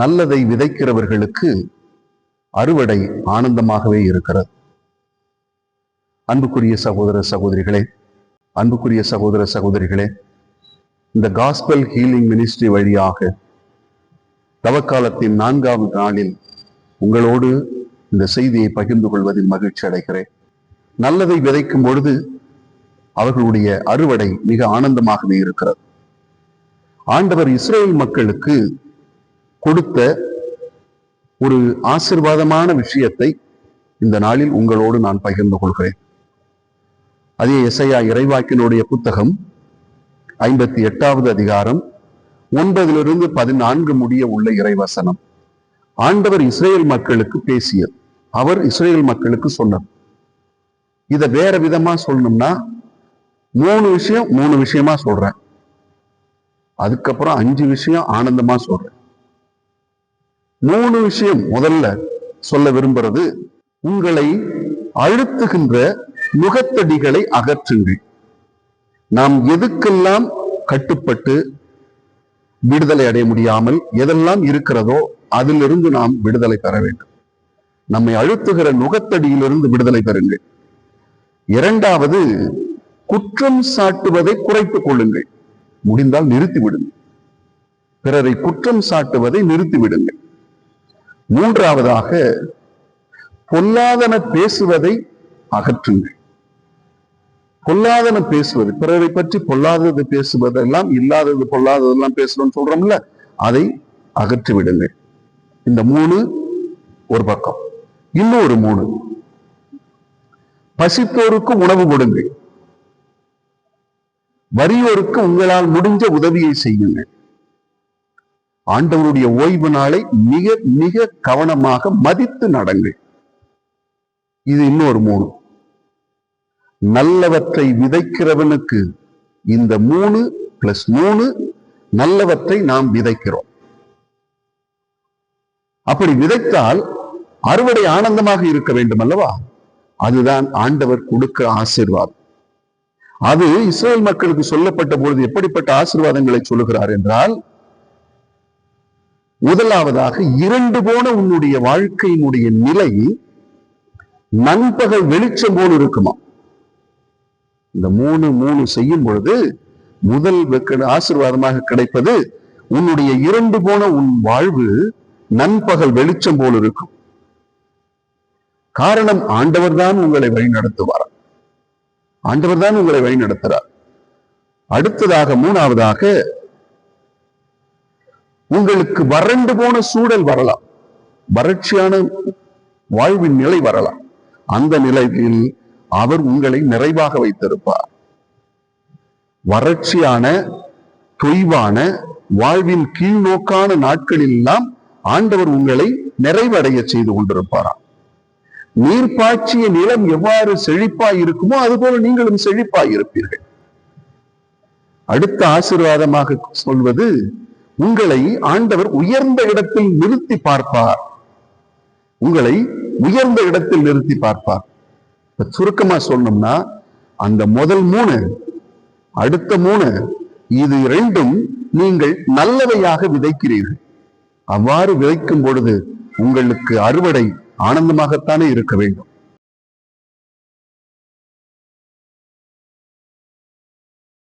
நல்லதை விதைக்கிறவர்களுக்கு அறுவடை ஆனந்தமாகவே இருக்கிறது. அன்புக்குரிய சகோதர சகோதரிகளே அன்புக்குரிய சகோதர சகோதரிகளே இந்த காஸ்பல் ஹீலிங் மினிஸ்ட்ரி வழியாக தவக்காலத்தின் நான்காவது நாளில் உங்களோடு இந்த செய்தியை பகிர்ந்து கொள்வதில் மகிழ்ச்சி அடைகிறேன். நல்லதை விதைக்கும் பொழுது அவர்களுடைய அறுவடை மிக ஆனந்தமாகவே இருக்கிறது. ஆண்டவர் இஸ்ரேல் மக்களுக்கு கொடுத்த ஒரு ஆசிர்வாதமான விஷயத்தை இந்த நாளில் உங்களோடு நான் பகிர்ந்து கொள்கிறேன். அதே இசையா இறைவாக்கினுடைய புத்தகம் ஐம்பத்தி எட்டாவது அதிகாரம் ஒன்பதிலிருந்து பதினான்கு முடிய உள்ள இறைவசனம். ஆண்டவர் இஸ்ரேல் மக்களுக்கு பேசியது. அவர் இஸ்ரேல் மக்களுக்கு சொன்னார் இதை வேற விதமா சொல்லணும்னா மூணு விஷயம் மூணு விஷயமா சொல்றேன். அதுக்கப்புறம் அஞ்சு விஷயம் ஆனந்தமா சொல்றேன். மூணு விஷயம் முதல்ல சொல்ல விரும்புறது. உங்களை அழுத்துகின்ற முகத்தடிகளை அகற்றுங்கள். நாம் எதுக்கெல்லாம் கட்டுப்பட்டு விடுதலை அடைய முடியாமல் எதெல்லாம் இருக்கிறதோ அதிலிருந்து நாம் விடுதலை பெற வேண்டும். நம்மை அழுத்துகிற நுகத்தடியிலிருந்து விடுதலை பெறுங்கள். இரண்டாவது குற்றம் சாட்டுவதை குறைத்துக் கொள்ளுங்கள். முடிந்தால் நிறுத்தி விடுங்கள் பிறரை குற்றம் சாட்டுவதை நிறுத்தி விடுங்கள் மூன்றாவதாக பொல்லாதன பேசுவதை அகற்றுங்கள். பொல்லாதன பேசுவது பிறரை பற்றி பொல்லாதது பேசுவதெல்லாம் இல்லாதது பொல்லாததெல்லாம் பேசணும்னு சொல்றோம்ல அதை அகற்றி விடுங்கள் இந்த மூணு ஒரு பக்கம். இன்னொரு மூணு. பசித்தோருக்கு உணவு கொடுங்கள். வறியோருக்கு உங்களால் முடிஞ்ச உதவியை செய்யுங்கள். ஆண்டவருடைய ஓய்வு நாளை மிக மிக கவனமாக மதித்து நடங்கள். இது இன்னொரு மூணு. நல்லவற்றை விதைக்கிறவனுக்கு இந்த மூணு பிளஸ் மூணு நல்லவற்றை நாம் விதைக்கிறோம். அப்படி விதைத்தால் அறுவடை ஆனந்தமாக இருக்க வேண்டும் அல்லவா அதுதான் ஆண்டவர் கொடுக்கிற ஆசீர்வாதம். அது இஸ்ரேல் மக்களுக்கு சொல்லப்பட்ட பொழுது எப்படிப்பட்ட ஆசீர்வாதங்களை சொல்லுகிறார் என்றால் முதலாவதாக இரண்டு போன உன்னுடைய வாழ்க்கையினுடைய நிலை நண்பகல் வெளிச்சம் போல் இருக்குமா? இந்த மூணு மூணு செய்யும் பொழுது முதல் ஆசிர்வாதமாக ஆசீர்வாதமாக கிடைப்பது உன்னுடைய இரண்டு போன உன் வாழ்வு நண்பகல் வெளிச்சம் போல் இருக்கும். காரணம் ஆண்டவர் தான் உங்களை வழிநடத்துவார். ஆண்டவர் தான் உங்களை வழிநடத்துறார். அடுத்ததாக மூணாவதாக உங்களுக்கு வறண்டு போன சூழல் வரலாம். வறட்சியான வாழ்வின் நிலை வரலாம். அந்த நிலையில் அவர் உங்களை நிறைவாக வைத்திருப்பார். வறட்சியான தொய்வான வாழ்வின் கீழ்நோக்கான நாட்களில் எல்லாம் ஆண்டவர் உங்களை நிறைவடைய செய்து கொண்டிருப்பாராம். நீர்ப்பாய்ச்சிய நிலம் எவ்வாறு செழிப்பாய் இருக்குமோ அதுபோல நீங்களும் செழிப்பாய் இருப்பீர்கள். அடுத்த ஆசீர்வாதமாக சொல்வது உங்களை ஆண்டவர் உயர்ந்த இடத்தில் நிறுத்தி பார்ப்பார். உங்களை உயர்ந்த இடத்தில் நிறுத்தி பார்ப்பார். இப்ப சுருக்கமா சொன்னோம்னா அந்த முதல் மூணு அடுத்த மூணு இது ரெண்டும் நீங்கள் நல்லவையாக விதைக்கிறீர்கள். அவ்வாறு விதைக்கும் பொழுது உங்களுக்கு அறுவடை ஆனந்தமாகத்தானே இருக்க வேண்டும்.